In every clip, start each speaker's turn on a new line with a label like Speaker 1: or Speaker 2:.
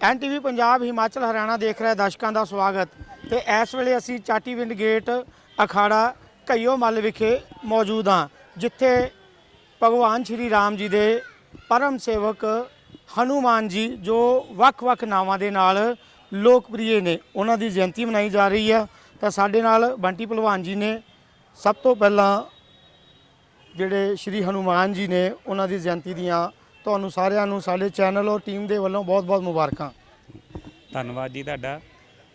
Speaker 1: ਐਨਟੀਵੀ ਪੰਜਾਬ ਹਿਮਾਚਲ ਹਰਿਆਣਾ ਦੇਖ ਰਹੇ ਦਰਸ਼ਕਾਂ ਦਾ ਸਵਾਗਤ ਤੇ ਇਸ ਵੇਲੇ ਅਸੀਂ ਚਾਟੀਵਿੰਡ ਗੇਟ ਅਖਾੜਾ ਕਈਓ ਮੱਲ ਵਿਖੇ ਮੌਜੂਦ ਹਾਂ, ਜਿੱਥੇ ਭਗਵਾਨ ਸ਼੍ਰੀ ਰਾਮ ਜੀ ਦੇ ਪਰਮ ਸੇਵਕ ਹਨੂਮਾਨ ਜੀ, ਜੋ ਵੱਖ-ਵੱਖ ਨਾਵਾਂ ਦੇ ਨਾਲ ਲੋਕਪ੍ਰਿਯ ਨੇ, ਉਹਨਾਂ ਦੀ ਜਯੰਤੀ ਮਨਾਈ ਜਾ ਰਹੀ ਹੈ। ਤਾਂ ਸਾਡੇ ਨਾਲ ਬੰਟੀ ਭਲਵਾਨ ਜੀ ਨੇ ਸਭ ਤੋਂ ਪਹਿਲਾਂ ਜਿਹੜੇ ਸ਼੍ਰੀ ਹਨੂਮਾਨ ਜੀ ਨੇ, ਉਹਨਾਂ ਦੀ ਜਯੰਤੀ ਦੀਆਂ ਤੁਹਾਨੂੰ ਸਾਰਿਆਂ ਨੂੰ, ਸਾਡੇ ਚੈਨਲ ਔਰ ਟੀਮ ਦੇ ਵੱਲੋਂ ਬਹੁਤ-ਬਹੁਤ ਮੁਬਾਰਕਾਂ।
Speaker 2: ਧੰਨਵਾਦ ਜੀ ਤੁਹਾਡਾ।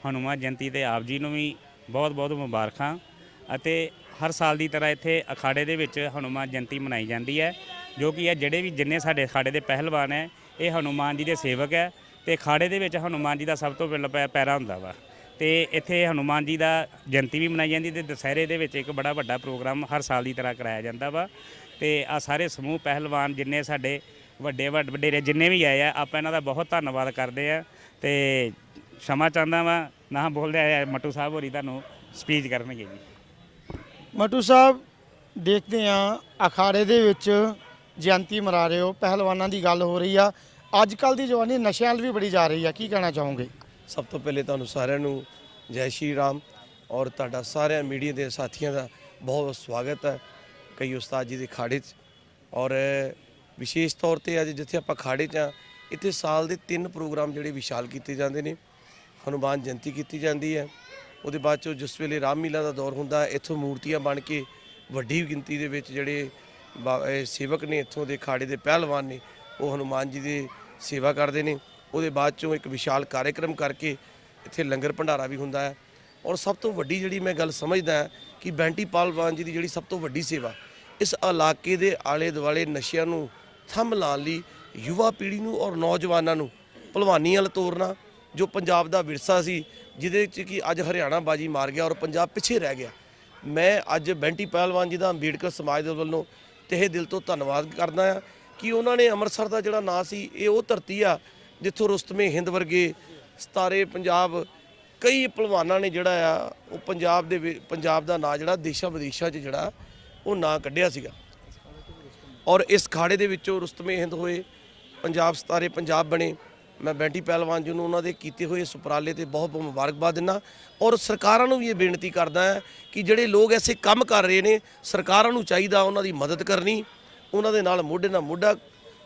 Speaker 2: ਹਨੂਮਾਨ ਜਯੰਤੀ ਤੇ ਆਪ ਜੀ ਨੂੰ ਵੀ ਬਹੁਤ-ਬਹੁਤ ਮੁਬਾਰਕਾਂ ਅਤੇ ਹਰ ਸਾਲ ਦੀ ਤਰ੍ਹਾਂ ਇੱਥੇ ਅਖਾੜੇ ਦੇ ਵਿੱਚ ਹਨੂਮਾਨ ਜਯੰਤੀ ਮਨਾਈ ਜਾਂਦੀ ਹੈ, ਜੋ ਕਿ ਇਹ ਜਿਹੜੇ ਵੀ ਜਿੰਨੇ ਸਾਡੇ ਅਖਾੜੇ ਦੇ ਪਹਿਲਵਾਨ ਹੈ, ਇਹ ਹਨੂਮਾਨ ਜੀ ਦੇ ਸੇਵਕ ਹੈ ਤੇ ਅਖਾੜੇ ਦੇ ਵਿੱਚ ਹਨੂਮਾਨ ਜੀ ਦਾ ਸਭ ਤੋਂ ਪਹਿਲਾਂ ਪੈ- ਪੈਰਾ ਹੁੰਦਾ ਵਾ। ਤੇ ਇੱਥੇ ਹਨੂਮਾਨ ਜੀ ਦਾ ਜਯੰਤੀ ਵੀ ਮਨਾਈ ਜਾਂਦੀ ਤੇ ਦੁਸਹਿਰੇ ਦੇ ਵਿੱਚ ਇੱਕ ਬੜਾ ਵੱਡਾ ਪ੍ਰੋਗਰਾਮ ਹਰ ਸਾਲ ਦੀ ਤਰ੍ਹਾਂ ਕਰਾਇਆ ਜਾਂਦਾ ਵਾ। ਤੇ ਆ ਸਾਰੇ ਸਮੂਹ ਪਹਿਲਵਾਨ ਜਿੰਨੇ ਸਾਡੇ ਵੱਡੇ ਵੱਡੇ ਵਡੇਰੇ ਜਿੰਨੇ ਵੀ ਆਏ ਆ ਆਪਾਂ ਇਹਨਾਂ ਦਾ ਬਹੁਤ ਧੰਨਵਾਦ ਕਰਦੇ ਆ ਤੇ ਸ਼ਮਾ ਚਾਹੁੰਦਾ ਵਾਂ ਨਾ ਬੋਲਦੇ ਆ ਮਟੂ ਸਾਹਿਬ ਹੋਰੀ ਤੁਹਾਨੂੰ ਸਪੀਚ ਕਰਨਗੇ ਜੀ।
Speaker 1: ਮਟੂ ਸਾਹਿਬ ਦੇਖਦੇ ਆ ਅਖਾੜੇ ਦੇ ਵਿੱਚ ਜਯੰਤੀ ਮਰਾ ਰਹੇ ਹੋ ਪਹਿਲਵਾਨਾਂ ਦੀ ਗੱਲ ਹੋ ਰਹੀ ਆ। ਅੱਜ ਕੱਲ ਦੀ ਜਵਾਨੀ ਨਸ਼ਿਆਂ ਵੱਲ ਵੀ ਬੜੀ ਜਾ ਰਹੀ ਆ ਕੀ ਕਹਿਣਾ ਚਾਹੋਗੇ?
Speaker 3: ਸਭ ਤੋਂ ਪਹਿਲੇ ਤੁਹਾਨੂੰ ਸਾਰਿਆਂ ਨੂੰ ਜੈ ਸ਼੍ਰੀ ਰਾਮ ਔਰ ਤੁਹਾਡਾ ਸਾਰਿਆਂ ਮੀਡੀਆ ਦੇ ਸਾਥੀਆਂ ਦਾ ਬਹੁਤ ਸਵਾਗਤ ਹੈ ਕਈ ਉਸਤਾਦ ਜੀ ਦੇ ਖਾੜੇ 'ਚ ਔਰ ਵਿਸ਼ੇਸ਼ ਤੌਰ ਤੇ ਅੱਜ ਜਿੱਥੇ ਆਪਾਂ ਖਾੜੇ 'ਚ ਆ ਇੱਥੇ ਸਾਲ ਦੇ ਤਿੰਨ ਪ੍ਰੋਗਰਾਮ ਜਿਹੜੇ ਵਿਸ਼ਾਲ ਕੀਤੇ ਜਾਂਦੇ ਨੇ। ਹਨੂਮਾਨ ਜਯੰਤੀ ਕੀਤੀ ਜਾਂਦੀ ਹੈ। ਉਹਦੇ ਬਾਅਦ ਚੋਂ ਜਿਸ ਵੇਲੇ ਰਾਮਲੀਲਾ ਦਾ ਦੌਰ ਹੁੰਦਾ, ਇੱਥੋਂ ਮੂਰਤੀਆਂ ਬਣ ਕੇ ਵੱਡੀ ਗਿਣਤੀ ਦੇ ਵਿੱਚ ਜਿਹੜੇ ਬਾ- ਸੇਵਕ ਨੇ ਇੱਥੋਂ ਦੇ ਖਾੜੇ ਦੇ ਪਹਿਲਵਾਨ ਨੇ, ਉਹ ਹਨੂਮਾਨ ਜੀ ਦੀ ਸੇਵਾ ਕਰਦੇ ਨੇ। ਉਹਦੇ ਬਾਅਦ ਚੋਂ ਇੱਕ ਵਿਸ਼ਾਲ ਕਾਰਜਕ੍ਰਮ ਕਰਕੇ ਇੱਥੇ ਲੰਗਰ ਭੰਡਾਰਾ ਵੀ ਹੁੰਦਾ ਹੈ। ਔਰ ਸਭ ਤੋਂ ਵੱਡੀ ਜਿਹੜੀ ਮੈਂ ਗੱਲ ਸਮਝਦਾ ਕਿ ਬੈਂਟੀ ਪਾਲਵਾਨ ਜੀ ਦੀ ਜਿਹੜੀ ਸਭ ਤੋਂ ਵੱਡੀ ਸੇਵਾ, ਇਸ ਇਲਾਕੇ ਦੇ ਆਲੇ ਦੁਆਲੇ ਨਸ਼ਿਆਂ ਨੂੰ ਥੰਮ ਲਾਉਣ ਲਈ ਯੁਵਾ ਪੀੜ੍ਹੀ ਨੂੰ ਔਰ ਨੌਜਵਾਨਾਂ ਨੂੰ ਭਲਵਾਨੀ ਵੱਲ ਤੋਰਨਾ, ਜੋ ਪੰਜਾਬ ਦਾ ਵਿਰਸਾ ਸੀ, ਜਿਹਦੇ ਚ ਕਿ ਅੱਜ ਹਰਿਆਣਾ ਬਾਜੀ ਮਾਰ ਗਿਆ ਔਰ ਪੰਜਾਬ ਪਿੱਛੇ ਰਹਿ ਗਿਆ। ਮੈਂ ਅੱਜ ਬੈਂਟੀ ਪਹਿਲਵਾਨ ਜੀ ਦਾ ਅੰਬੇਡਕਰ ਸਮਾਜ ਦੇ ਵੱਲੋਂ ਤਹਿ ਦਿਲ ਤੋਂ ਧੰਨਵਾਦ ਕਰਦਾ ਹਾਂ ਕਿ ਉਹਨਾਂ ਨੇ ਅੰਮ੍ਰਿਤਸਰ ਦਾ ਜਿਹੜਾ ਨਾਂ ਸੀ, ਇਹ ਉਹ ਧਰਤੀ ਆ ਜਿੱਥੋਂ ਰੁਸਤਮੇ ਹਿੰਦ ਵਰਗੇ ਸਤਾਰੇ ਪੰਜਾਬ, ਕਈ ਪਹਿਲਵਾਨਾਂ ਨੇ ਜਿਹੜਾ ਆ, ਉਹ ਪੰਜਾਬ ਦੇ ਵਿ- ਪੰਜਾਬ ਦਾ ਨਾਂ ਜਿਹੜਾ ਦੇਸ਼ਾਂ ਵਿਦੇਸ਼ਾਂ 'ਚ ਜਿਹੜਾ, ਉਹ ਨਾਂ ਕੱਢਿਆ ਸੀਗਾ। ਔਰ ਇਸ ਖਾੜੇ ਦੇ ਵਿੱਚੋਂ ਰੁਸਤਮੇ ਹਿੰਦ ਹੋਏ, ਪੰਜਾਬ ਸਤਾਰੇ ਪੰਜਾਬ ਬਣੇ। ਮੈਂ ਬੈਂਟੀ ਪਹਿਲਵਾਨ ਜੀ ਨੂੰ ਉਹਨਾਂ ਦੇ ਕੀਤੇ ਹੋਏ ਸੁਪਰਾਲੇ ਤੇ ਬਹੁਤ ਬਹੁਤ ਮੁਬਾਰਕਬਾਦ ਦਿੰਦਾ ਔਰ ਸਰਕਾਰਾਂ ਨੂੰ ਵੀ ਇਹ ਬੇਨਤੀ ਕਰਦਾ ਹੈ ਕਿ ਜਿਹੜੇ ਲੋਕ ਐਸੇ ਕੰਮ ਕਰ ਰਹੇ ਨੇ, ਸਰਕਾਰਾਂ ਨੂੰ ਚਾਹੀਦਾ ਉਹਨਾਂ ਦੀ ਮਦਦ ਕਰਨੀ, ਉਹਨਾਂ ਦੇ ਨਾਲ ਮੋਢੇ ਨਾਲ ਮੋਢਾ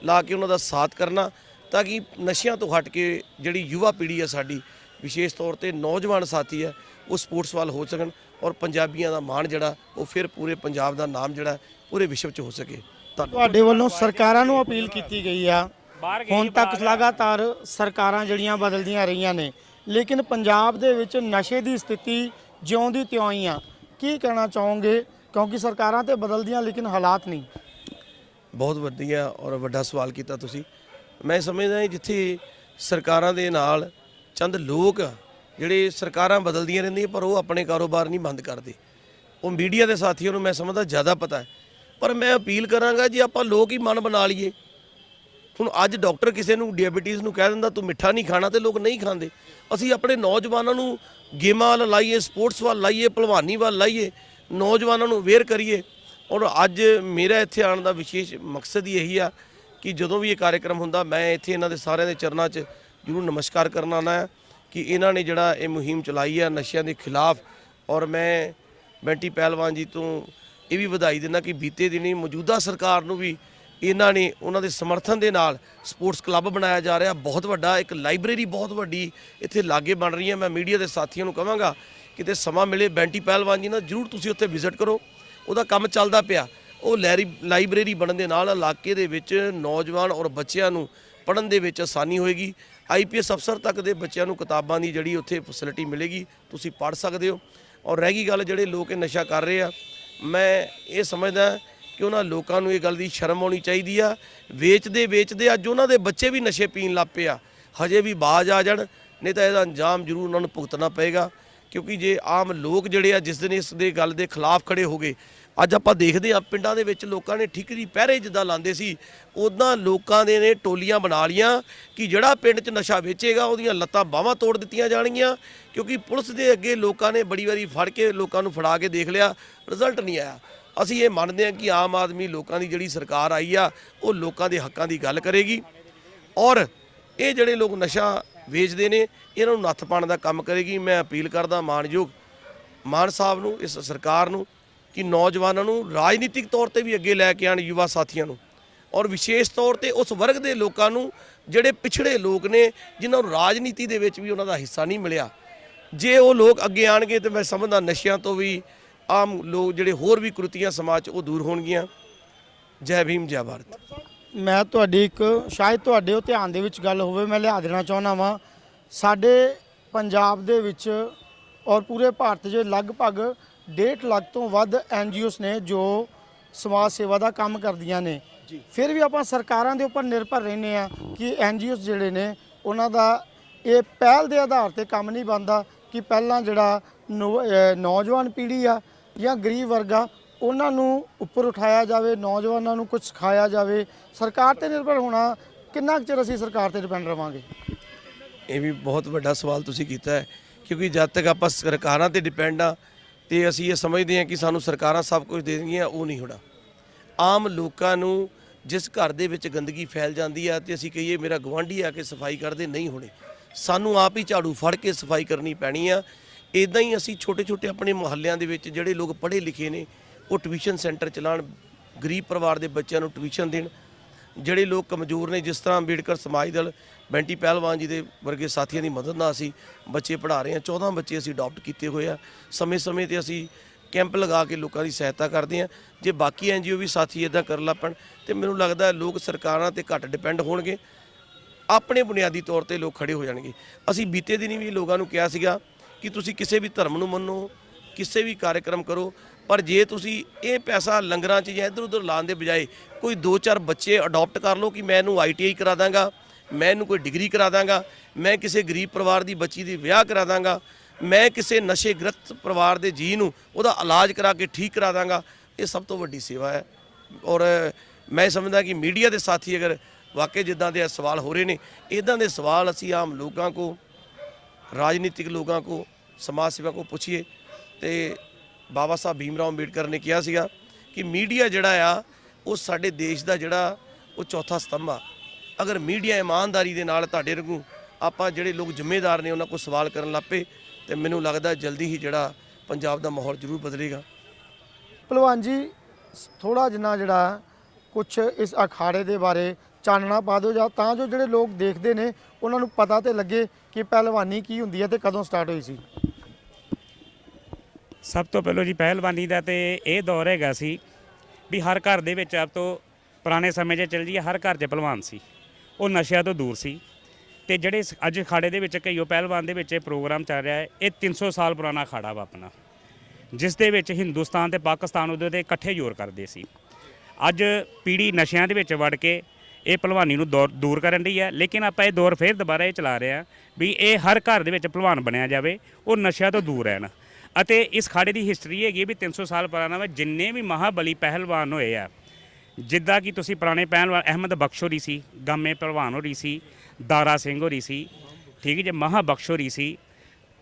Speaker 3: ਲਾ ਕੇ ਉਹਨਾਂ ਦਾ ਸਾਥ ਕਰਨਾ ਤਾਂ ਕਿ ਨਸ਼ਿਆਂ ਤੋਂ ਹਟ ਕੇ ਜਿਹੜੀ ਯੁਵਾ ਪੀੜ੍ਹੀ ਹੈ ਸਾਡੀ, ਵਿਸ਼ੇਸ਼ ਤੌਰ ਤੇ ਨੌਜਵਾਨ ਸਾਥੀ ਹੈ ਉਹ ਸਪੋਰਟਸ ਵੱਲ ਹੋ ਸਕਣ ਔਰ ਪੰਜਾਬੀਆਂ ਦਾ ਮਾਣ ਜਿਹੜਾ, ਉਹ ਫਿਰ ਪੂਰੇ ਪੰਜਾਬ ਦਾ ਨਾਮ ਜਿਹੜਾ, ਪੂਰੇ ਵਿਸ਼ਵ 'ਚ ਹੋ ਸਕੇ।
Speaker 1: ਤੁਹਾਡੇ ਵੱਲੋਂ ਸਰਕਾਰਾਂ ਨੂੰ ਅਪੀਲ ਕੀਤੀ ਗਈ ਆ। ਹੁਣ ਤੱਕ ਲਗਾਤਾਰ ਸਰਕਾਰਾਂ ਜਿਹੜੀਆਂ ਬਦਲਦੀਆਂ ਰਹੀਆਂ ਨੇ ਲੇਕਿਨ ਪੰਜਾਬ ਦੇ ਵਿੱਚ ਨਸ਼ੇ ਦੀ ਸਥਿਤੀ ਜਿਉਂ ਦੀ ਤਿਉਂ ਹੀ ਆ। ਕੀ ਕਹਿਣਾ ਚਾਹੋਗੇ? ਕਿਉਂਕਿ ਸਰਕਾਰਾਂ ਤੇ ਬਦਲਦੀਆਂ ਲੇਕਿਨ ਹਾਲਾਤ ਨਹੀਂ।
Speaker 3: ਬਹੁਤ ਵਧੀਆ ਔਰ ਵੱਡਾ ਸਵਾਲ ਕੀਤਾ ਤੁਸੀਂ। ਮੈਂ ਸਮਝਦਾ ਜਿੱਥੇ ਸਰਕਾਰਾਂ ਦੇ ਨਾਲ ਚੰਦ ਲੋਕ ਜਿਹੜੇ ਸਰਕਾਰਾਂ ਬਦਲਦੀਆਂ ਰਹਿੰਦੀਆਂ ਪਰ ਉਹ ਆਪਣੇ ਕਾਰੋਬਾਰ ਨਹੀਂ ਬੰਦ ਕਰਦੇ। ਉਹ ਮੀਡੀਆ ਦੇ ਸਾਥੀਆਂ ਨੂੰ ਮੈਂ ਸਮਝਦਾ ਜ਼ਿਆਦਾ ਪਤਾ ਹੈ। ਪਰ ਮੈਂ ਅਪੀਲ ਕਰਾਂਗਾ ਜੀ ਆਪਾਂ ਲੋਕ ਹੀ ਮਨ ਬਣਾ ਲਈਏ। ਹੁਣ ਅੱਜ ਡਾਕਟਰ ਕਿਸੇ ਨੂੰ ਡਾਇਬੀਟੀਜ਼ ਨੂੰ ਕਹਿ ਦਿੰਦਾ, ਤੂੰ ਮਿੱਠਾ ਨਹੀਂ ਖਾਣਾ ਤੇ ਲੋਕ ਨਹੀਂ ਖਾਂਦੇ। ਅਸੀਂ ਆਪਣੇ ਨੌਜਵਾਨਾਂ ਨੂੰ ਗੇਮਾਂ ਵੱਲ ਲਾਈਏ, ਸਪੋਰਟਸ ਵੱਲ ਲਾਈਏ, ਭਲਵਾਨੀ ਵੱਲ ਲਾਈਏ, ਨੌਜਵਾਨਾਂ ਨੂੰ ਅਵੇਅਰ ਕਰੀਏ। ਔਰ ਅੱਜ ਮੇਰਾ ਇੱਥੇ ਆਉਣ ਦਾ ਵਿਸ਼ੇਸ਼ ਮਕਸਦ ਹੀ ਇਹੀ ਆ ਕਿ ਜਦੋਂ ਵੀ ਇਹ ਕਾਰਜਕ੍ਰਮ ਹੁੰਦਾ, ਮੈਂ ਇੱਥੇ ਇਹਨਾਂ ਦੇ ਸਾਰਿਆਂ ਦੇ ਚਰਨਾਂ 'ਚ ਜ਼ਰੂਰ ਨਮਸਕਾਰ ਕਰਨ ਆਉਣਾ ਹੈ ਕਿ ਇਹਨਾਂ ਨੇ ਜਿਹੜਾ ਇਹ ਮੁਹਿੰਮ ਚਲਾਈ ਹੈ ਨਸ਼ਿਆਂ ਦੇ ਖਿਲਾਫ। ਔਰ ਮੈਂ ਬੈਂਟੀ ਪਹਿਲਵਾਨ ਜੀ ਤੋਂ ਇਹ ਵੀ ਵਧਾਈ ਦਿੰਦਾ ਕਿ ਬੀਤੇ ਦਿਨੀ ਮੌਜੂਦਾ ਸਰਕਾਰ ਨੂੰ ਵੀ ਇਹਨਾਂ ਨੇ ਉਹਨਾਂ ਦੇ ਸਮਰਥਨ ਦੇ ਨਾਲ ਸਪੋਰਟਸ ਕਲੱਬ ਬਣਾਇਆ ਜਾ ਰਿਹਾ। ਬਹੁਤ ਵੱਡਾ, ਇੱਕ ਲਾਇਬ੍ਰੇਰੀ ਬਹੁਤ ਵੱਡੀ ਇੱਥੇ ਲਾਗੇ ਬਣ ਰਹੀ ਹੈ। ਮੈਂ ਮੀਡੀਆ ਦੇ ਸਾਥੀਆਂ ਨੂੰ ਕਹਾਂਗਾ, ਕਿਤੇ ਸਮਾਂ ਮਿਲੇ, ਬੈਂਟੀ ਪਹਿਲਵਾਨ ਜੀ ਨਾਲ ਜ਼ਰੂਰ ਤੁਸੀਂ ਉੱਥੇ ਵਿਜ਼ਿਟ ਕਰੋ। ਉਹਦਾ ਕੰਮ ਚੱਲਦਾ ਪਿਆ। ਉਹ ਲੈਰੀ, ਲਾਇਬ੍ਰੇਰੀ ਬਣਨ ਦੇ ਨਾਲ ਇਲਾਕੇ ਦੇ ਵਿੱਚ ਨੌਜਵਾਨ ਔਰ ਬੱਚਿਆਂ ਨੂੰ ਪੜ੍ਹਨ ਦੇ ਵਿੱਚ ਆਸਾਨੀ ਹੋਏਗੀ। ਆਈਪੀਐਸ ਅਫਸਰ ਤੱਕ ਦੇ ਬੱਚਿਆਂ ਨੂੰ ਕਿਤਾਬਾਂ ਦੀ ਜਿਹੜੀ ਉੱਥੇ ਫੈਸਿਲਿਟੀ ਮਿਲੇਗੀ, ਤੁਸੀਂ ਪੜ੍ਹ ਸਕਦੇ ਹੋ। ਔਰ ਰਹਿ ਗਈ ਗੱਲ ਜਿਹੜੇ ਲੋਕ ਇਹ ਨਸ਼ਾ ਕਰ ਰਹੇ ਆ ਮੈਂ ਇਹ ਸਮਝਦਾ ਕਿ ਉਹਨਾਂ ਲੋਕਾਂ ਨੂੰ ਇਹ ਗੱਲ ਦੀ ਸ਼ਰਮ ਆਉਣੀ ਚਾਹੀਦੀ ਆ। ਵੇਚਦੇ ਵੇਚਦੇ ਅੱਜ ਉਹਨਾਂ ਦੇ ਬੱਚੇ ਵੀ ਨਸ਼ੇ ਪੀਣ ਲੱਗ ਪਏ ਆ। ਹਜੇ ਵੀ ਬਾਜ ਆ ਜਾਣ, ਨਹੀਂ ਤਾਂ ਇਹਦਾ ਅੰਜਾਮ ਜ਼ਰੂਰ ਉਹਨਾਂ ਨੂੰ ਭੁਗਤਣਾ ਪਏਗਾ। ਕਿਉਂਕਿ ਜੇ ਆਮ ਲੋਕ ਜਿਹੜੇ ਆ, ਜਿਸ ਦਿਨ ਇਸ ਦੇ ਗੱਲ ਦੇ ਖਿਲਾਫ ਖੜੇ ਹੋ ਗਏ ਅੱਜ ਆਪਾਂ ਦੇਖਦੇ ਆ ਪਿੰਡਾਂ ਦੇ ਵਿੱਚ ਲੋਕਾਂ ਨੇ ਠਿਕਰੀ ਪਹਿਰੇ ਜਿੱਦਾਂ ਲਾਉਂਦੇ ਸੀ ਉਦਾਂ ਲੋਕਾਂ ਦੇ ਨੇ ਟੋਲੀਆਂ ਬਣਾ ਲੀਆਂ ਕਿ ਜਿਹੜਾ ਪਿੰਡ 'ਚ ਨਸ਼ਾ ਵੇਚੇਗਾ, ਉਹਦੀਆਂ ਲੱਤਾਂ ਬਾਹਾਂ ਤੋੜ ਦਿੱਤੀਆਂ ਜਾਣਗੀਆਂ, ਕਿਉਂਕਿ ਪੁਲਿਸ ਦੇ ਅੱਗੇ ਲੋਕਾਂ ਨੇ ਬੜੀ ਵਾਰੀ ਫੜ ਕੇ ਲੋਕਾਂ ਨੂੰ ਫੜਾ ਕੇ ਦੇਖ ਲਿਆ, ਰਿਜ਼ਲਟ ਨਹੀਂ ਆਇਆ। ਅਸੀਂ ਇਹ ਮੰਨਦੇ ਹਾਂ ਕਿ ਆਮ ਆਦਮੀ ਲੋਕਾਂ ਦੀ ਜਿਹੜੀ ਸਰਕਾਰ ਆਈ ਆ, ਉਹ ਲੋਕਾਂ ਦੇ ਹੱਕਾਂ ਦੀ ਗੱਲ ਕਰੇਗੀ ਔਰ ਇਹ ਜਿਹੜੇ ਲੋਕ ਨਸ਼ਾ ਵੇਚਦੇ ਨੇ, ਇਹਨਾਂ ਨੂੰ ਨੱਥ ਪਾਉਣ ਦਾ ਕੰਮ ਕਰੇਗੀ। ਮੈਂ ਅਪੀਲ ਕਰਦਾ ਮਾਨਯੋਗ ਮਾਨ ਸਾਹਿਬ ਨੂੰ, ਇਸ ਸਰਕਾਰ ਨੂੰ ਕਿ ਨੌਜਵਾਨਾਂ ਨੂੰ ਰਾਜਨੀਤਿਕ ਤੌਰ ਤੇ ਵੀ ਅੱਗੇ ਲੈ ਕੇ ਆਣ ਯੁਵਾ ਸਾਥੀਆਂ ਨੂੰ। ਔਰ ਵਿਸ਼ੇਸ਼ ਤੌਰ ਤੇ ਉਸ ਵਰਗ ਦੇ ਲੋਕਾਂ ਨੂੰ ਜਿਹੜੇ ਪਿਛੜੇ ਲੋਕ ਨੇ, ਜਿਨ੍ਹਾਂ ਨੂੰ ਰਾਜਨੀਤੀ ਦੇ ਵਿੱਚ ਵੀ ਉਹਨਾਂ ਦਾ ਹਿੱਸਾ ਨਹੀਂ ਮਿਲਿਆ। ਜੇ ਉਹ ਲੋਕ ਅੱਗੇ ਆਣਗੇ ਤੇ ਮੈਂ ਸਮਝਦਾ ਨਸ਼ਿਆਂ ਤੋਂ ਵੀ ਆਮ ਲੋਕ ਜਿਹੜੇ ਹੋਰ ਵੀ ਕੁਰਤੀਆਂ ਸਮਾਜ 'ਚ ਉਹ ਦੂਰ ਹੋਣਗੀਆਂ। ਜੈ ਭੀਮ, ਜੈ ਭਾਰਤ।
Speaker 1: ਮੈਂ ਤੁਹਾਡੀ ਇੱਕ, ਸ਼ਾਇਦ ਤੁਹਾਡੇ ਉਹ ਧਿਆਨ ਦੇ ਵਿੱਚ ਗੱਲ ਹੋਵੇ, ਮੈਂ ਲਿਆ ਦੇਣਾ ਚਾਹੁੰਦਾ ਵਾਂ। ਸਾਡੇ ਪੰਜਾਬ ਦੇ ਵਿੱਚ ਔਰ ਪੂਰੇ ਭਾਰਤ 'ਚ ਲਗਭਗ 1.5 ਲੱਖ ਤੋਂ ਵੱਧ ਐਨਜੀਓਸ ਨੇ ਜੋ ਸਮਾਜ ਸੇਵਾ ਦਾ ਕੰਮ ਕਰਦੀਆਂ ਨੇ। ਫਿਰ ਵੀ ਆਪਾਂ ਸਰਕਾਰਾਂ ਦੇ ਉੱਪਰ ਨਿਰਭਰ ਰਹਿੰਦੇ ਆ ਕਿ ਐਨਜੀਓਸ ਜਿਹੜੇ ਨੇ ਉਹਨਾਂ ਦਾ ਇਹ ਪਹਿਲ ਦੇ ਆਧਾਰ ਤੇ ਕੰਮ ਨਹੀਂ ਬਣਦਾ ਕਿ ਪਹਿਲਾਂ ਜਿਹੜਾ ਨੌਜਵਾਨ ਪੀੜ੍ਹੀ ਆ ਜਾਂ ਗਰੀਬ ਵਰਗਾ ਉਹਨਾਂ ਨੂੰ ਉੱਪਰ ਉਠਾਇਆ ਜਾਵੇ ਨੌਜਵਾਨਾਂ ਨੂੰ ਕੁਝ ਸਿਖਾਇਆ ਜਾਵੇ। ਸਰਕਾਰ ਤੇ ਨਿਰਭਰ ਹੋਣਾ ਕਿੰਨਾ ਕੁ ਚਿਰ ਅਸੀਂ ਸਰਕਾਰ ਤੇ ਡਿਪੈਂਡ ਰਵਾਂਗੇ?
Speaker 3: ਇਹ ਵੀ ਬਹੁਤ ਵੱਡਾ ਸਵਾਲ ਤੁਸੀਂ ਕੀਤਾ ਹੈ ਕਿਉਂਕਿ ਜਦ ਤੱਕ ਆਪਾਂ ਸਰਕਾਰਾਂ ਤੇ ਡਿਪੈਂਡ ਆ ਤੇ ਅਸੀਂ ਇਹ ਸਮਝਦੇ ਹਾਂ ਕਿ ਸਾਨੂੰ ਸਰਕਾਰਾਂ ਸਭ ਕੁਝ ਦੇ ਦੇਣਗੀਆਂ ਉਹ ਨਹੀਂ ਹੋਣਾ। ਆਮ ਲੋਕਾਂ ਨੂੰ ਜਿਸ ਘਰ ਦੇ ਵਿੱਚ ਗੰਦਗੀ ਫੈਲ ਜਾਂਦੀ ਆ ਤੇ ਅਸੀਂ ਕਹੀਏ, ਮੇਰਾ ਗਵਾਂਢੀ ਆ ਕੇ ਸਫ਼ਾਈ ਕਰਦੇ, ਨਹੀਂ ਹੋਣੇ। ਸਾਨੂੰ ਆਪ ਹੀ ਝਾੜੂ ਫੜ ਕੇ ਸਫ਼ਾਈ ਕਰਨੀ ਪੈਣੀ ਆ। ਇਦਾਂ ਹੀ ਅਸੀਂ ਛੋਟੇ ਛੋਟੇ ਆਪਣੇ ਮੁਹੱਲਿਆਂ ਦੇ ਵਿੱਚ ਜਿਹੜੇ ਲੋਕ ਪੜ੍ਹੇ ਲਿਖੇ ਨੇ, ਉਹ ਟਿਊਸ਼ਨ ਸੈਂਟਰ ਚਲਾਉਣ, ਗਰੀਬ ਪਰਿਵਾਰ ਦੇ ਬੱਚਿਆਂ ਨੂੰ ਟਿਊਸ਼ਨ ਦੇਣ ਜਿਹੜੇ ਲੋਕ ਕਮਜ਼ੋਰ ਨੇ, ਜਿਸ ਤਰ੍ਹਾਂ ਅੰਬੇਡਕਰ ਸਮਾਜ ਦਲ, ਬੈਂਟੀ ਪਹਿਲਵਾਨ ਜੀ ਦੇ ਵਰਗੇ ਸਾਥੀਆਂ ਦੀ ਮਦਦ ਨਾਲ ਅਸੀਂ ਬੱਚੇ ਪੜ੍ਹਾ ਰਹੇ ਹਾਂ। 14 ਬੱਚੇ ਅਸੀਂ ਅਡਾਪਟ ਕੀਤੇ ਹੋਏ ਆ। ਸਮੇਂ-ਸਮੇਂ ਤੇ ਅਸੀਂ ਕੈਂਪ ਲਗਾ ਕੇ ਲੋਕਾਂ ਦੀ ਸਹਾਇਤਾ ਕਰਦੇ ਹਾਂ। ਜੇ ਬਾਕੀ ਐਨਜੀਓ ਵੀ ਸਾਥੀ ਇਦਾਂ ਕਰਨ ਲੱਪਣ ਤੇ ਮੈਨੂੰ ਲੱਗਦਾ ਲੋਕ ਸਰਕਾਰਾਂ ਤੇ ਘੱਟ ਡਿਪੈਂਡ ਹੋਣਗੇ। ਆਪਣੇ ਬੁਨਿਆਦੀ ਤੌਰ ਤੇ ਲੋਕ ਖੜੇ ਹੋ ਜਾਣਗੇ। ਅਸੀਂ ਬੀਤੇ ਦਿਨੀ ਵੀ ਲੋਕਾਂ ਨੂੰ ਕਿਹਾ ਸੀਗਾ ਕਿ ਤੁਸੀਂ ਕਿਸੇ ਵੀ ਧਰਮ ਨੂੰ ਮੰਨੋ, ਕਿਸੇ ਵੀ ਕਾਰਜਕ੍ਰਮ ਕਰੋ। ਪਰ ਜੇ ਤੁਸੀਂ ਇਹ ਪੈਸਾ ਲੰਗਰਾਂ 'ਚ ਜਾਂ ਇੱਧਰ ਉੱਧਰ ਲਾਉਣ ਦੇ ਬਜਾਏ ਕੋਈ ਦੋ ਚਾਰ ਬੱਚੇ ਅਡਾਪਟ ਕਰ ਲਓ ਕਿ ਮੈਂ ਇਹਨੂੰ ਆਈਟੀਆਈ ਕਰਾ ਦਾਂਗਾ, ਮੈਂ ਇਹਨੂੰ ਕੋਈ ਡਿਗਰੀ ਕਰਾ ਦਾਂਗਾ, ਮੈਂ ਕਿਸੇ ਗਰੀਬ ਪਰਿਵਾਰ ਦੀ ਬੱਚੀ ਦੀ ਵਿਆਹ ਕਰਾ ਦਾਂਗਾ, ਮੈਂ ਕਿਸੇ ਨਸ਼ੇ ਗ੍ਰਸਤ ਪਰਿਵਾਰ ਦੇ ਜੀ ਨੂੰ ਉਹਦਾ ਇਲਾਜ ਕਰਾ ਕੇ ਠੀਕ ਕਰਾ ਦਾਂਗਾ, ਇਹ ਸਭ ਤੋਂ ਵੱਡੀ ਸੇਵਾ ਹੈ। ਔਰ ਮੈਂ ਸਮਝਦਾ ਕਿ ਮੀਡੀਆ ਦੇ ਸਾਥੀ ਅਗਰ ਵਾਕਈ ਜਿੱਦਾਂ ਦੇ ਸਵਾਲ ਹੋ ਰਹੇ ਨੇ, ਇਦਾਂ ਦੇ ਸਵਾਲ ਅਸੀਂ ਆਮ ਲੋਕਾਂ ਕੋ ਰਾਜਨੀਤਿਕ ਲੋਕਾਂ ਕੋ ਸਮਾਜ ਸੇਵਾ ਕੋ ਪੁੱਛੀਏ ਤੇ ਬਾਬਾ ਸਾਹਿਬ ਭੀਮ ਰਾਓ ਅੰਬੇਡਕਰ ਨੇ ਕਿਹਾ ਸੀਗਾ ਕਿ ਮੀਡੀਆ ਜਿਹੜਾ ਆ, ਉਹ ਸਾਡੇ ਦੇਸ਼ ਦਾ ਜਿਹੜਾ, ਉਹ ਚੌਥਾ ਸਤੰਭ ਆ। ਅਗਰ ਮੀਡੀਆ ਇਮਾਨਦਾਰੀ ਦੇ ਨਾਲ ਤੁਹਾਡੇ ਵਾਂਗੂ ਆਪਾਂ ਜਿਹੜੇ ਲੋਕ ਜ਼ਿੰਮੇਦਾਰ ਨੇ, ਉਹਨਾਂ ਕੋਲ ਸਵਾਲ ਕਰਨ ਲੱਪੇ ਤੇ ਮੈਨੂੰ ਲੱਗਦਾ ਜਲਦੀ ਹੀ ਜਿਹੜਾ ਪੰਜਾਬ ਦਾ ਮਾਹੌਲ ਜ਼ਰੂਰ ਬਦਲੇਗਾ।
Speaker 1: ਭਲਵਾਨ ਜੀ ਥੋੜਾ ਜਿੰਨਾ ਜਿਹੜਾ ਕੁਝ ਇਸ ਅਖਾੜੇ ਦੇ ਬਾਰੇ ਚਾਨਣਾ ਪਾ ਦਿਓ ਜਾਂ ਤਾਂ ਜੋ ਜਿਹੜੇ ਲੋਕ ਦੇਖਦੇ ਨੇ, ਉਹਨਾਂ ਨੂੰ ਪਤਾ ਤੇ ਲੱਗੇ ਕਿ ਪਹਿਲਵਾਨੀ ਕੀ ਹੁੰਦੀ ਹੈ ਤੇ ਕਦੋਂ ਸਟਾਰਟ ਹੋਈ ਸੀ।
Speaker 2: ਸਭ ਤੋਂ ਪਹਿਲਾਂ ਜੀ ਪਹਿਲਵਾਨੀ ਦਾ ਤੇ ਇਹ ਦੌਰ ਹੈਗਾ ਸੀ ਵੀ ਹਰ ਘਰ ਦੇ ਵਿੱਚ ਆਪ ਤੋਂ ਪੁਰਾਣੇ ਸਮੇਂ 'ਚ ਚੱਲ ਜੀਏ ਹਰ ਘਰ 'ਚ ਪਹਿਲਵਾਨ ਸੀ। ਉਹ ਨਸ਼ਿਆਂ ਤੋਂ ਦੂਰ ਸੀ ਤੇ ਜਿਹੜੇ ਸ- ਅੱਜ ਖਾੜੇ ਦੇ ਵਿੱਚ ਕਈਓ ਪਹਿਲਵਾਨ ਦੇ ਵਿੱਚ ਇਹ ਪ੍ਰੋਗਰਾਮ ਚੱਲ ਰਿਹਾ ਹੈ, ਇਹ 300 ਸਾਲ ਪੁਰਾਣਾ ਖਾੜਾ ਵਾ ਆਪਣਾ। ਜਿਸ ਦੇ ਵਿੱਚ ਹਿੰਦੁਸਤਾਨ ਤੇ ਪਾਕਿਸਤਾਨ ਉਹਦੇ ਤੇ ਇਕੱਠੇ ਜ਼ੋਰ ਕਰਦੇ ਸੀ। ਅੱਜ ਪੀੜੀ ਨਸ਼ਿਆਂ ਦੇ ਵਿੱਚ ਵੜ ਕੇ ਇਹ ਭਲਵਾਨੀ ਨੂੰ ਦੌਰ- ਦੂਰ ਕਰਨ ਦੀ ਹੈ, ਲੇਕਿਨ ਆਪਾਂ ਇਹ ਦੌਰ ਫੇਰ ਦੁਬਾਰਾ ਇਹ ਚਲਾ ਰਹੇ ਹਾਂ ਵੀ ਇਹ ਹਰ ਘਰ ਦੇ ਵਿੱਚ ਭਲਵਾਨ ਬਣਿਆ ਜਾਵੇ, ਉਹ ਨਸ਼ਿਆਂ ਤੋਂ ਦੂਰ ਰਹਿਣ। ਅਤੇ ਇਸ ਖਾੜੇ ਦੀ ਹਿਸਟਰੀ ਹੈਗੀ ਹੈ ਵੀ 300 ਸਾਲ ਪੁਰਾਣਾ ਵਾ, ਜਿੰਨੇ ਵੀ ਮਹਾਬਲੀ ਪਹਿਲਵਾਨ ਹੋਏ ਆ। ਜਿੱਦਾਂ ਕਿ ਤੁਸੀਂ ਪੁਰਾਣੇ ਪਹਿਲਵਾਨ, ਅਹਿਮਦ ਬਖਸ਼ ਹੋਰੀ ਸੀ, ਗਾਮੇ ਪਹਿਲਵਾਨ ਹੋਰੀ ਸੀ, ਦਾਰਾ ਸਿੰਘ ਹੋਰੀ ਸੀ, ਠੀਕ ਜੇ ਮਹਾ ਬਖਸ਼ ਹੋਰੀ ਸੀ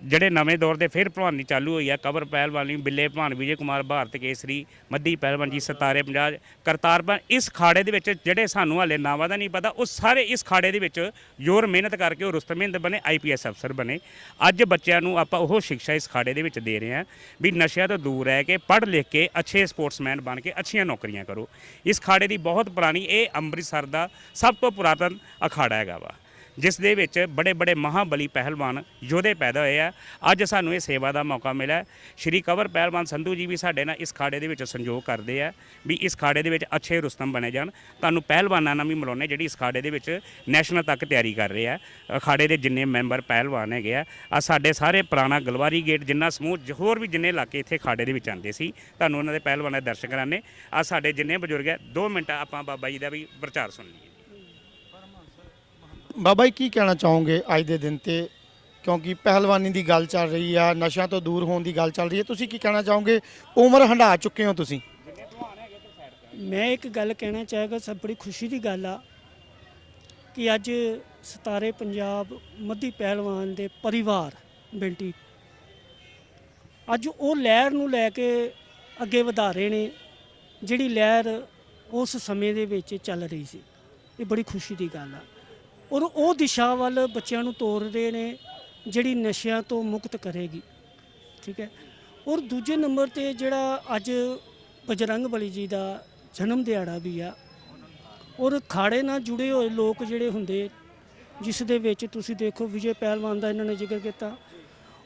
Speaker 2: ਜਿਹੜੇ ਨਵੇਂ ਦੌਰ ਦੇ ਫਿਰ ਭਲਵਾਨੀ ਚਾਲੂ ਹੋਈ ਆ ਕਬਰ ਪਹਿਲਵਾਨੀ ਬਿੱਲੇ ਭਲਵਾਨ ਵਿਜੇ ਕੁਮਾਰ, ਭਾਰਤ ਕੇਸਰੀ ਮੱਦੀ ਪਹਿਲਵਾਨ ਜੀ, ਸਤਾਰੇ ਪੰਜਾਬ ਕਰਤਾਰਪੁਰ ਇਸ ਖਾੜੇ ਦੇ ਵਿੱਚ ਜਿਹੜੇ ਸਾਨੂੰ ਹਾਲੇ ਨਾਵਾਂ ਦਾ ਨਹੀਂ ਪਤਾ, ਉਹ ਸਾਰੇ ਇਸ ਖਾੜੇ ਦੇ ਵਿੱਚ ਜ਼ੋਰ ਮਿਹਨਤ ਕਰਕੇ ਉਹ ਰੁਸਤਮਿੰਦ ਬਣੇ ਆਈਪੀਐਸ ਅਫਸਰ ਬਣੇ। ਅੱਜ ਬੱਚਿਆਂ ਨੂੰ ਆਪਾਂ ਉਹ ਸਿੱਖਿਆ ਇਸ ਖਾੜੇ ਦੇ ਵਿੱਚ ਦੇ ਰਹੇ ਹਾਂ ਵੀ ਨਸ਼ਿਆਂ ਤੋਂ ਦੂਰ ਰਹਿ ਕੇ, ਪੜ੍ਹ ਲਿਖ ਕੇ, ਅੱਛੇ ਸਪੋਰਟਸਮੈਨ ਬਣ ਕੇ, ਅੱਛੀਆਂ ਨੌਕਰੀਆਂ ਕਰੋ। ਇਸ ਖਾੜੇ ਦੀ ਬਹੁਤ ਪੁਰਾਣੀ ਇਹ ਅੰਮ੍ਰਿਤਸਰ ਦਾ ਸਭ ਤੋਂ ਪੁਰਾਤਨ ਅਖਾੜਾ ਹੈਗਾ ਵਾ। ਜਿਸ ਦੇ ਵਿੱਚ ਬੜੇ ਬੜੇ ਮਹਾਬਲੀ ਪਹਿਲਵਾਨ ਯੋਧੇ ਪੈਦਾ ਹੋਏ ਆ। ਅੱਜ ਸਾਨੂੰ ਇਹ ਸੇਵਾ ਦਾ ਮੌਕਾ ਮਿਲਿਆ। ਸ਼੍ਰੀ ਕਵਰ ਪਹਿਲਵਾਨ ਸੰਧੂ ਜੀ ਵੀ ਸਾਡੇ ਨਾਲ ਇਸ ਖਾੜੇ ਦੇ ਵਿੱਚ ਸੰਯੋਗ ਕਰਦੇ ਆ ਵੀ ਇਸ ਖਾੜੇ ਦੇ ਵਿੱਚ ਅੱਛੇ ਰੁਸਤਮ ਬਣੇ ਜਾਣ। ਤੁਹਾਨੂੰ ਪਹਿਲਵਾਨਾਂ ਨਾਲ ਵੀ ਮਿਲਾਉਂਦੇ ਜਿਹੜੀ ਇਸ ਖਾੜੇ ਦੇ ਵਿੱਚ ਨੈਸ਼ਨਲ ਤੱਕ ਤਿਆਰੀ ਕਰ ਰਹੇ ਆ। ਅਖਾੜੇ ਦੇ ਜਿੰਨੇ ਮੈਂਬਰ ਪਹਿਲਵਾਨ ਹੈਗੇ ਆ ਆ ਸਾਡੇ ਸਾਰੇ ਪੁਰਾਣਾ ਗਲਵਾਰੀ ਗੇਟ, ਜਿੰਨਾ ਸਮੂਹ ਹੋਰ ਵੀ ਜਿੰਨੇ ਇਲਾਕੇ ਇੱਥੇ ਖਾੜੇ ਦੇ ਵਿੱਚ ਆਉਂਦੇ ਸੀ, ਤੁਹਾਨੂੰ ਉਹਨਾਂ ਦੇ ਪਹਿਲਵਾਨਾਂ ਦੇ ਦਰਸ਼ਨ ਕਰਾਣੇ ਆ ਸਾਡੇ ਜਿੰਨੇ ਬਜ਼ੁਰਗ ਹੈ 2 ਮਿੰਟ ਆਪਾਂ ਬਾਬਾ ਜੀ ਦਾ ਵੀ ਪ੍ਰਚਾਰ ਸੁਣ ਲਈਏ।
Speaker 1: ਬਾਬਾ ਜੀ, ਕੀ ਕਹਿਣਾ ਚਾਹੋਗੇ ਅੱਜ ਦੇ ਦਿਨ ਤੇ? ਕਿਉਂਕਿ ਪਹਿਲਵਾਨੀ ਦੀ ਗੱਲ ਚੱਲ ਰਹੀ ਆ, ਨਸ਼ਿਆਂ ਤੋਂ ਦੂਰ ਹੋਣ ਦੀ ਗੱਲ ਚੱਲ ਰਹੀ ਹੈ ਤੁਸੀਂ ਕੀ ਕਹਿਣਾ ਚਾਹੋਗੇ? ਉਮਰ ਹੰਢਾ ਚੁੱਕੇ ਹੋ ਤੁਸੀਂ?
Speaker 4: ਮੈਂ ਇੱਕ ਗੱਲ ਕਹਿਣਾ ਚਾਹਾਂਗਾ, ਸਭ ਬੜੀ ਖੁਸ਼ੀ ਦੀ ਗੱਲ ਆ ਕਿ ਅੱਜ ਸਤਾਰੇ ਪੰਜਾਬ ਮੱਧੀ ਪਹਿਲਵਾਨ ਦੇ ਪਰਿਵਾਰ, ਬੈਂਟੀ, ਅੱਜ ਉਹ ਲਹਿਰ ਨੂੰ ਲੈ ਕੇ ਅੱਗੇ ਵਧਾ ਰਹੇ ਨੇ, ਜਿਹੜੀ ਲਹਿਰ ਉਸ ਸਮੇਂ ਦੇ ਵਿੱਚ ਚੱਲ ਰਹੀ ਸੀ। ਇਹ ਬੜੀ ਖੁਸ਼ੀ ਦੀ ਗੱਲ ਆ। ਔਰ ਉਹ ਦਿਸ਼ਾ ਵੱਲ ਬੱਚਿਆਂ ਨੂੰ ਤੋਰ ਰਹੇ ਨੇ, ਜਿਹੜੀ ਨਸ਼ਿਆਂ ਤੋਂ ਮੁਕਤ ਕਰੇਗੀ। ਠੀਕ ਹੈ? ਔਰ ਦੂਜੇ ਨੰਬਰ ਤੇ ਜਿਹੜਾ ਅੱਜ ਬਜਰੰਗ ਬਲੀ ਜੀ ਦਾ ਜਨਮ ਦਿਹਾੜਾ ਵੀ ਆ, ਔਰ ਖਾੜੇ ਨਾਲ ਜੁੜੇ ਹੋਏ ਲੋਕ ਜਿਹੜੇ ਹੁੰਦੇ, ਜਿਸ ਦੇ ਵਿੱਚ ਤੁਸੀਂ ਦੇਖੋ ਵਿਜੇ ਪਹਿਲਵਾਨ ਦਾ ਇਹਨਾਂ ਨੇ ਜ਼ਿਕਰ ਕੀਤਾ,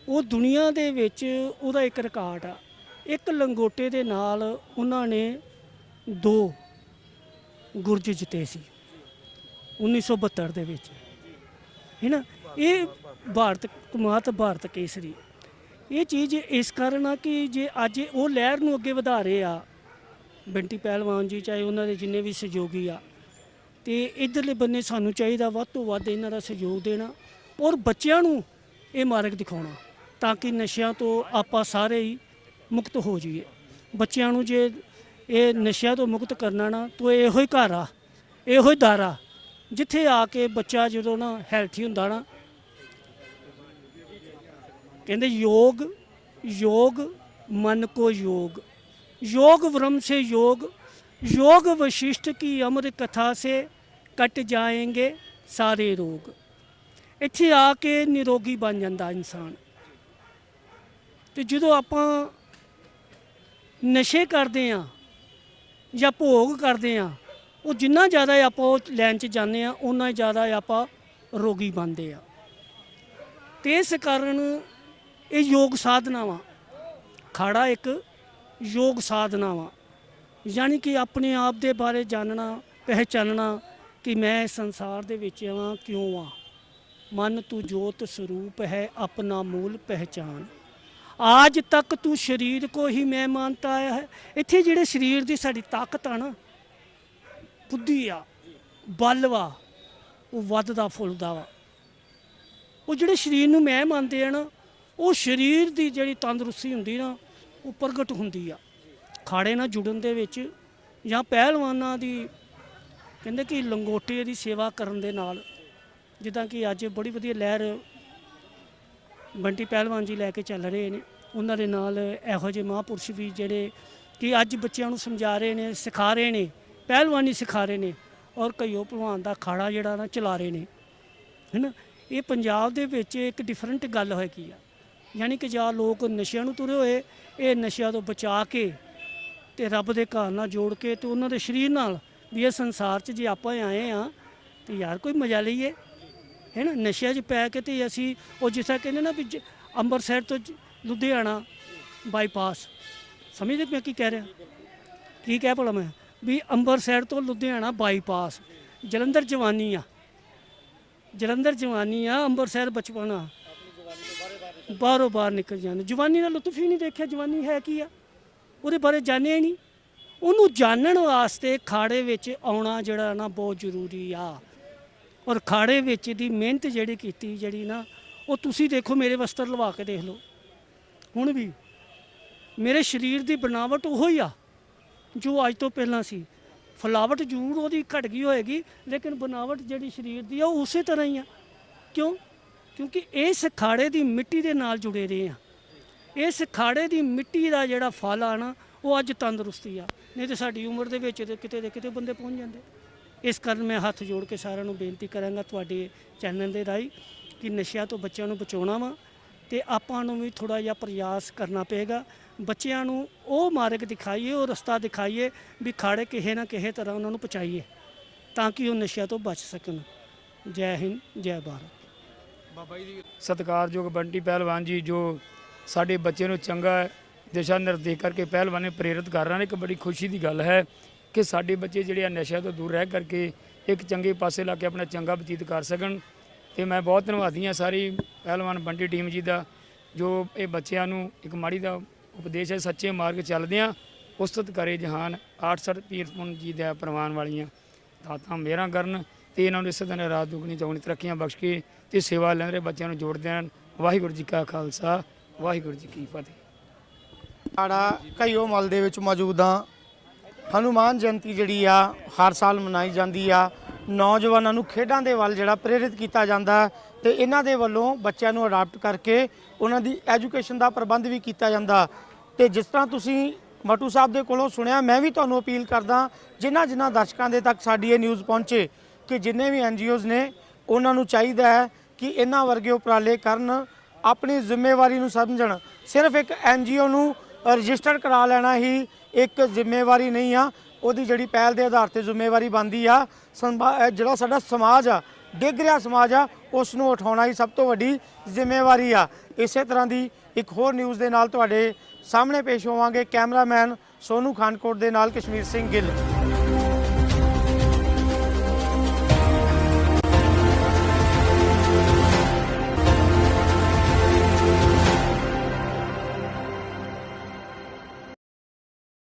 Speaker 4: ਉਹ ਦੁਨੀਆ ਦੇ ਵਿੱਚ ਉਹਦਾ ਇੱਕ ਰਿਕਾਰਡ ਆ। ਇੱਕ ਲੰਗੋਟੇ ਦੇ ਨਾਲ ਉਹਨਾਂ ਨੇ ਦੋ ਗੁਰਜ ਜਿੱਤੇ ਸੀ। 1972 ਦੇ ਵਿੱਚ। ਹੈ ਨਾ? ਇਹ ਭਾਰਤ ਕੁਮਾਤ ਭਾਰਤ ਕੇਸਰੀ। ਇਹ ਚੀਜ਼ ਇਸ ਕਾਰਨ ਆ ਕਿ ਜੇ ਅੱਜ ਉਹ ਲਹਿਰ ਨੂੰ ਅੱਗੇ ਵਧਾ ਰਹੇ ਆ, ਬੰਟੀ ਪਹਿਲਵਾਨ ਜੀ, ਚਾਹੇ ਉਹਨਾਂ ਦੇ ਜਿੰਨੇ ਵੀ ਸਹਿਯੋਗੀ ਆ, ਤੇ ਇਧਰਲੇ ਬੰਨੇ ਸਾਨੂੰ ਚਾਹੀਦਾ ਵੱਧ ਤੋਂ ਵੱਧ ਇਹਨਾਂ ਦਾ ਸਹਿਯੋਗ ਦੇਣਾ ਔਰ ਬੱਚਿਆਂ ਨੂੰ ਇਹ ਮਾਰਗ ਦਿਖਾਉਣਾ ਤਾਂ ਕਿ ਨਸ਼ਿਆਂ ਤੋਂ ਆਪਾਂ ਸਾਰੇ ਹੀ ਮੁਕਤ ਹੋ ਜਾਈਏ। ਬੱਚਿਆਂ ਨੂੰ ਜੇ ਇਹ ਨਸ਼ਿਆਂ ਤੋਂ ਮੁਕਤ ਕਰਨਾ ਨਾ, ਤਾਂ ਇਹੋ ਹੀ ਘਰ ਆ, ਇਹੋ ਹੀ ਦਾਰਾ ਜਿੱਥੇ ਆ ਕੇ ਬੱਚਾ ਜਦੋਂ ਨਾ ਹੈਲਥੀ ਹੁੰਦਾ ਨਾ ਕਹਿੰਦੇ ਯੋਗ ਯੋਗ ਮਨ ਕੋ ਯੋਗ योग ब्रह्म से योग योग वशिष्ठ की अमर कथा से कट जाएंगे ਸਾਰੇ ਰੋਗ ਇੱਥੇ ਆ ਕੇ ਨਿਰੋਗੀ ਬਣ ਜਾਂਦਾ ਇਨਸਾਨ ਤੇ ਜਦੋਂ ਆਪਾਂ ਨਸ਼ੇ ਕਰਦੇ ਆ ਜਾਂ ਭੋਗ ਕਰਦੇ ਆ ਉਹ ਜਿੰਨਾ ਜ਼ਿਆਦਾ ਆਪਾਂ ਉਹ ਲਾਈਨ 'ਚ ਜਾਂਦੇ ਆ ਉਨਾ ਜ਼ਿਆਦਾ ਆਪਾਂ ਰੋਗੀ ਬਣਦੇ ਆ। ਤੇ ਇਸ ਕਾਰਨ ਇਹ ਯੋਗ ਸਾਧਨਾਵਾਂ, ਖਾੜਾ ਇੱਕ ਯੋਗ ਸਾਧਨਾਵਾਂ, ਯਾਨੀ ਕਿ ਆਪਣੇ ਆਪ ਦੇ ਬਾਰੇ ਜਾਣਨਾ ਪਹਿਚਾਨਣਾ ਕਿ ਮੈਂ ਸੰਸਾਰ ਦੇ ਵਿੱਚ ਆਵਾਂ ਕਿਉਂ ਆ। ਮਨ ਤੂੰ ਜੋਤ ਸਰੂਪ ਹੈ, ਆਪਣਾ ਮੂਲ ਪਹਿਚਾਨ। ਆਜ ਤੱਕ ਤੂੰ ਸਰੀਰ ਕੋ ਹੀ ਮੈਂ ਮਾਨਤਾ ਆਇਆ ਹੈ। ਇੱਥੇ ਜਿਹੜੇ ਸਰੀਰ ਦੀ ਸਾਡੀ ਤਾਕਤ ਆ ਨਾ ਬੁੱਧੀ ਆ, ਬਲ ਵਾ, ਉਹ ਵੱਧਦਾ ਫੁੱਲਦਾ ਵਾ। ਉਹ ਜਿਹੜੇ ਸਰੀਰ ਨੂੰ ਮੈਂ ਮੰਨਦੇ ਆ ਨਾ, ਉਹ ਸਰੀਰ ਦੀ ਜਿਹੜੀ ਤੰਦਰੁਸਤੀ ਹੁੰਦੀ ਨਾ, ਉਹ ਪ੍ਰਗਟ ਹੁੰਦੀ ਆ। ਖਾੜੇ ਨਾਲ ਜੁੜਨ ਦੇ ਵਿੱਚ ਜਾਂ ਪਹਿਲਵਾਨਾਂ ਦੀ, ਕਹਿੰਦੇ ਕਿ ਲੰਗੋਟੇ ਦੀ ਸੇਵਾ ਕਰਨ ਦੇ ਨਾਲ, ਜਿੱਦਾਂ ਕਿ ਅੱਜ ਬੜੀ ਵਧੀਆ ਲਹਿਰ ਬੰਟੀ ਪਹਿਲਵਾਨ ਜੀ ਲੈ ਕੇ ਚੱਲ ਰਹੇ ਨੇ, ਉਹਨਾਂ ਦੇ ਨਾਲ ਇਹੋ ਜਿਹੇ ਮਹਾਂਪੁਰਸ਼ ਵੀ ਜਿਹੜੇ ਕਿ ਅੱਜ ਬੱਚਿਆਂ ਨੂੰ ਸਮਝਾ ਰਹੇ ਨੇ, ਸਿਖਾ ਰਹੇ ਨੇ। ਪਹਿਲਵਾਨੀ ਸਿਖਾ ਰਹੇ ਨੇ ਔਰ ਕਈਓ ਭਲਵਾਨ ਦਾ ਖਾੜਾ ਜਿਹੜਾ ਨਾ ਚਲਾ ਰਹੇ ਨੇ, ਹੈਨਾ? ਇਹ ਪੰਜਾਬ ਦੇ ਵਿੱਚ ਇੱਕ ਡਿਫਰੈਂਟ ਗੱਲ ਹੋਏਗੀ ਆ। ਯਾਨੀ ਕਿ ਜਾਂ ਲੋਕ ਨਸ਼ਿਆਂ ਨੂੰ ਤੁਰੇ ਹੋਏ, ਇਹ ਨਸ਼ਿਆਂ ਤੋਂ ਬਚਾ ਕੇ ਤੇ ਰੱਬ ਦੇ ਘਰ ਨਾਲ ਜੋੜ ਕੇ ਤੇ ਉਹਨਾਂ ਦੇ ਸਰੀਰ ਨਾਲ ਵੀ ਇਹ ਸੰਸਾਰ 'ਚ ਜੇ ਆਪਾਂ ਆਏ ਆ ਤੇ ਯਾਰ ਕੋਈ ਮਜ਼ਾ ਲਈਏ ਹੈ ਨਾ ਨਸ਼ਿਆਂ 'ਚ ਪੈ ਕੇ ਤੇ ਅਸੀਂ ਉਹ ਜਿਸ ਤਰ੍ਹਾਂ ਕਹਿੰਦੇ ਨਾ ਵੀ ਜ- ਅੰਮ੍ਰਿਤਸਰ ਤੋਂ ਲੁਧਿਆਣਾ ਬਾਈਪਾਸ ਸਮਝਦੇ ਮੈਂ ਕੀ ਕਹਿ ਰਿਹਾ? ਕੀ ਕਹਿ ਭਲਾ ਮੈਂ? ਵੀ ਅੰਮ੍ਰਿਤਸਰ ਤੋਂ ਲੁਧਿਆਣਾ ਬਾਈਪਾਸ। ਜਲੰਧਰ ਜਵਾਨੀ ਆ। ਜਲੰਧਰ ਜਵਾਨੀ ਆ ਅੰਮ੍ਰਿਤਸਰ ਬਚਪਨਾ ਬਾਹਰੋਂ ਬਾਹਰ ਨਿਕਲ ਜਾਂਦੇ। ਜਵਾਨੀ ਦਾ ਲੁਤਫ ਹੀ ਨਹੀਂ ਦੇਖਿਆ। ਜਵਾਨੀ ਹੈ ਕੀ ਆ? ਉਹਦੇ ਬਾਰੇ ਜਾਣਿਆ ਹੀ ਨਹੀਂ। ਉਹਨੂੰ ਜਾਣਨ ਵਾਸਤੇ ਖਾੜੇ ਵਿੱਚ ਆਉਣਾ ਜਿਹੜਾ ਨਾ ਬਹੁਤ ਜ਼ਰੂਰੀ ਆ। ਔਰ ਖਾੜੇ ਵਿੱਚ ਦੀ ਮਿਹਨਤ ਜਿਹੜੀ ਕੀਤੀ ਜਿਹੜੀ ਨਾ, ਉਹ ਤੁਸੀਂ ਦੇਖੋ ਮੇਰੇ ਵਸਤਰ ਲਵਾ ਕੇ ਦੇਖ ਲਓ। ਹੁਣ ਵੀ ਮੇਰੇ ਸਰੀਰ ਦੀ ਬਣਾਵਟ ਉਹੋ ਹੀ ਆ। ਜੋ ਅੱਜ ਤੋਂ ਪਹਿਲਾਂ ਸੀ। ਫਲਾਵਟ ਜ਼ਰੂਰ ਉਹਦੀ ਘਟ ਗਈ ਹੋਏਗੀ, ਲੇਕਿਨ ਬਣਾਵਟ ਜਿਹੜੀ ਸਰੀਰ ਦੀ ਆ, ਉਹ ਉਸੇ ਤਰ੍ਹਾਂ ਹੀ ਆ। ਕਿਉਂ? ਕਿਉਂਕਿ ਇਸ ਖਾੜੇ ਦੀ ਮਿੱਟੀ ਦੇ ਨਾਲ ਜੁੜੇ ਰਹੇ ਆ। ਇਸ ਖਾੜੇ ਦੀ ਮਿੱਟੀ ਦਾ ਜਿਹੜਾ ਫਲ ਆ ਨਾ ਉਹ ਅੱਜ ਤੰਦਰੁਸਤੀ ਆ। ਨਹੀਂ ਤੇ ਸਾਡੀ ਉਮਰ ਦੇ ਵਿੱਚ ਤੇ ਕਿਤੇ ਦੇ ਕਿਤੇ ਬੰਦੇ ਪਹੁੰਚ ਜਾਂਦੇ। ਇਸ ਕਾਰਨ ਮੈਂ ਹੱਥ ਜੋੜ ਕੇ ਸਾਰਿਆਂ ਨੂੰ ਬੇਨਤੀ ਕਰਾਂਗਾ ਤੁਹਾਡੇ ਚੈਨਲ ਦੇ ਰਾਹੀਂ ਕਿ ਨਸ਼ਿਆਂ ਤੋਂ ਬੱਚਿਆਂ ਨੂੰ ਬਚਾਉਣਾ ਵਾ ਤੇ ਆਪਾਂ ਨੂੰ ਵੀ ਥੋੜਾ ਜਿਹਾ ਪ੍ਰਯਾਸ ਕਰਨਾ ਪਏਗਾ। ਬੱਚਿਆਂ ਨੂੰ ਉਹ ਮਾਰਗ ਦਿਖਾਈਏ, ਉਹ ਰਸਤਾ ਦਿਖਾਈਏ ਵੀ ਖਾੜੇ ਕਿਸੇ ਨਾ ਕਿਸੇ ਤਰ੍ਹਾਂ ਉਹਨਾਂ ਨੂੰ ਪਹੁੰਚਾਈਏ ਤਾਂ ਕਿ ਉਹ ਨਸ਼ਿਆਂ ਤੋਂ ਬਚ ਸਕਣ। ਜੈ ਹਿੰਦ, ਜੈ ਭਾਰਤ।
Speaker 5: ਬਾਬਾ ਜੀ ਸਤਿਕਾਰਯੋਗ ਬੰਟੀ ਪਹਿਲਵਾਨ ਜੀ, ਜੋ ਸਾਡੇ ਬੱਚੇ ਨੂੰ ਚੰਗਾ ਦਿਸ਼ਾ ਨਿਰਦੇਸ਼ ਕਰਕੇ ਪਹਿਲਵਾਨ ਨੇ ਪ੍ਰੇਰਿਤ ਕਰ ਰਹੇ ਨੇ, ਇੱਕ ਬੜੀ ਖੁਸ਼ੀ ਦੀ ਗੱਲ ਹੈ ਕਿ ਸਾਡੇ ਬੱਚੇ ਜਿਹੜੇ ਆ ਨਸ਼ਿਆਂ ਤੋਂ ਦੂਰ ਰਹਿ ਕਰਕੇ ਇੱਕ ਚੰਗੇ ਪਾਸੇ ਲਾ ਕੇ ਆਪਣਾ ਚੰਗਾ ਬਤੀਤ ਕਰ ਸਕਣ। ਤੇ ਮੈਂ ਬਹੁਤ ਧੰਨਵਾਦੀ ਹਾਂ ਸਾਰੀ ਪਹਿਲਵਾਨ ਬੰਟੀ ਟੀਮ ਜੀ ਦਾ, ਜੋ ਇਹ ਬੱਚਿਆਂ ਨੂੰ ਇੱਕ ਮਾੜੀ ਦਾ ਉਪਦੇਸ਼ ਹੈ, ਸੱਚੇ ਮਾਰਗ ਚੱਲਦੇ ਆ ਉਸਤਤ ਕਰੇ ਜਹਾਨ ਆਠਸਰ ਪੀਰਪੁਨ ਜੀ ਦਾ ਪ੍ਰਵਾਨ ਵਾਲੀਆਂ ਦਾਤਾਂ ਮੇਰਾ ਕਰਨ ਤੇ ਇਹਨਾਂ ਨੂੰ ਇਸੇ ਤਰ੍ਹਾਂ ਰਾਤ ਦੁਗਣੀ ਚੌਗਣੀ ਤਰੱਕੀਆਂ ਬਖਸ਼ ਕੇ ਤੇ ਸੇਵਾ ਲੈਣ ਰਹੇ ਬੱਚਿਆਂ ਨੂੰ ਜੋੜਦੇ ਹਨ ਵਾਹਿਗੁਰੂ ਜੀ ਕਾ ਖਾਲਸਾ, ਵਾਹਿਗੁਰੂ ਜੀ ਕੀ ਫਤਿਹ।
Speaker 1: ਸਾਡਾ ਕਈਓ ਮਲ ਦੇ ਵਿੱਚ ਮੌਜੂਦ ਹਾਂ। ਹਨੂਮਾਨ ਜਯੰਤੀ ਜਿਹੜੀ ਆ, ਹਰ ਸਾਲ ਮਨਾਈ ਜਾਂਦੀ ਆ। ਨੌਜਵਾਨਾਂ ਨੂੰ ਖੇਡਾਂ ਦੇ ਵੱਲ ਜਿਹੜਾ ਪ੍ਰੇਰਿਤ ਕੀਤਾ ਜਾਂਦਾ ਤੇ ਇਹਨਾਂ ਦੇ ਵੱਲੋਂ ਬੱਚਿਆਂ ਨੂੰ ਅਡਾਪਟ ਕਰਕੇ ਉਹਨਾਂ ਦੀ ਐਜੂਕੇਸ਼ਨ ਦਾ ਪ੍ਰਬੰਧ ਵੀ ਕੀਤਾ ਜਾਂਦਾ। ਤੇ ਜਿਸ ਤਰ੍ਹਾਂ ਤੁਸੀਂ ਮਟੂ ਸਾਹਿਬ ਦੇ ਕੋਲੋਂ ਸੁਣਿਆ, ਮੈਂ ਵੀ ਤੁਹਾਨੂੰ ਅਪੀਲ ਕਰਦਾ, ਜਿਨ੍ਹਾਂ ਜਿਨ੍ਹਾਂ ਦਰਸ਼ਕਾਂ ਦੇ ਤੱਕ ਸਾਡੀ ਇਹ ਨਿਊਜ਼ ਪਹੁੰਚੇ, ਕਿ ਜਿੰਨੇ ਵੀ ਐਨਜੀਓਜ਼ ਨੇ, ਉਹਨਾਂ ਨੂੰ ਚਾਹੀਦਾ ਹੈ ਕਿ ਇਹਨਾਂ ਵਰਗੇ ਉਪਰਾਲੇ ਕਰਨ, ਆਪਣੀ ਜ਼ਿੰਮੇਵਾਰੀ ਨੂੰ ਸਮਝਣ। ਸਿਰਫ ਇੱਕ ਐਨਜੀਓ ਨੂੰ ਰਜਿਸਟਰ ਕਰਾ ਲੈਣਾ ਹੀ ਇੱਕ ਜ਼ਿੰਮੇਵਾਰੀ ਨਹੀਂ ਆ, ਉਹਦੀ ਜਿਹੜੀ ਪਹਿਲ ਦੇ ਆਧਾਰ ਤੇ ਜ਼ਿੰਮੇਵਾਰੀ ਬਣਦੀ ਆ, ਸੰਭਾ- ਜਿਹੜਾ ਸਾਡਾ ਸਮਾਜ ਆ ਡਿੱਗ ਰਿਹਾ ਸਮਾਜ ਆ ਉਸ ਨੂੰ ਉਠਾਉਣਾ ਹੀ ਸਭ ਤੋਂ ਵੱਡੀ ਜ਼ਿੰਮੇਵਾਰੀ ਆ। ਇਸੇ ਤਰ੍ਹਾਂ ਦੀ ਇੱਕ ਹੋਰ ਨਿਊਜ਼ ਦੇ ਨਾਲ ਤੁਹਾਡੇ ਸਾਹਮਣੇ ਪੇਸ਼ ਹੋਵਾਂਗੇ ਕੈਮਰਾਮੈਨ ਸੋਨੂ ਖਾਨਕੋਟ ਦੇ ਨਾਲ ਕਸ਼ਮੀਰ ਸਿੰਘ ਗਿੱਲ।